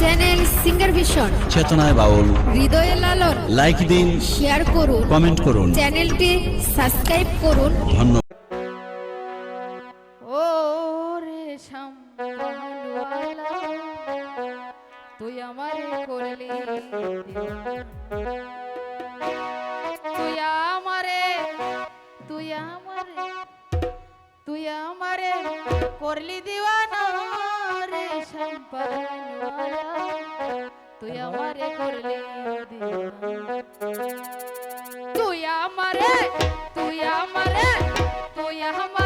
Channel singer vision চেতনায় বাউল হৃদয়ে লালন লাইক দিন শেয়ার করুন. কমেন্ট করুন. চ্যানেলটি সাবস্ক্রাইব করুন. ধন্যবাদ। ও রে তুই আমারে করলি তুই আমারে তুই আমারে তুই আমারে করলি দিওয়ানা রে শ্যামবালওয়ালা তুই আমারে করলি তুই আমারে তুই আমারে তুই আমারে